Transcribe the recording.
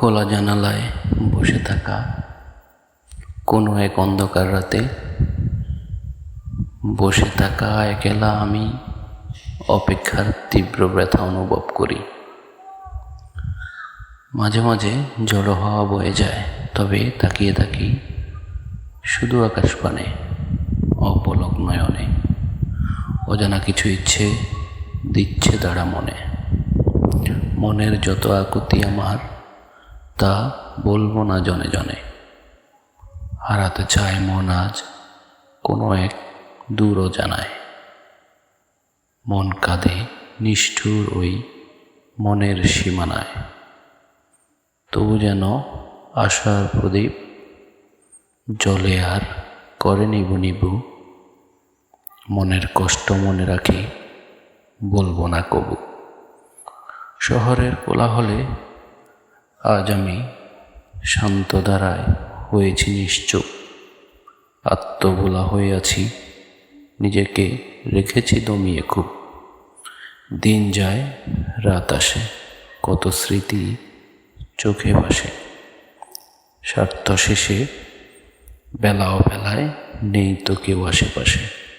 খোলা জানালায় বসে থাকা কোনো এক অন্ধকার রাতে বসে থাকা একলা আমি অপেক্ষার তীব্র ব্যথা অনুভব করি। মাঝে মাঝে জড়ো হাওয়া বয়ে যায়, তবে তাকিয়ে থাকি শুধু আকাশ পানে অপলক নয়নে অজানা কিছু ইচ্ছে দিচ্ছে দাঁড়া মনে। মনের যত আকুতি আমার তা বলব না জনে জনে। হারাতে চায় মন আজ কোনো এক দূরও জানায়। মন কাঁধে নিষ্ঠুর ওই মনের সীমানায়। তবু যেন আশার প্রদীপ জলে আর করে নিবু নিবু, মনের কষ্ট মনে রাখি বলব না কবু। শহরের কোলাহলে আজ আমি শান্ত ধারায় হয়েছি নিশ্চুপ আত্মবোলা হয়ে আছি, নিজেকে রেখেছি দমিয়ে খুব। দিন যায়, রাত আসে, কত স্মৃতি চোখে ভাসে। স্বার্থ শেষে বেলাও বেলায় নেই তো কেউ আশেপাশে।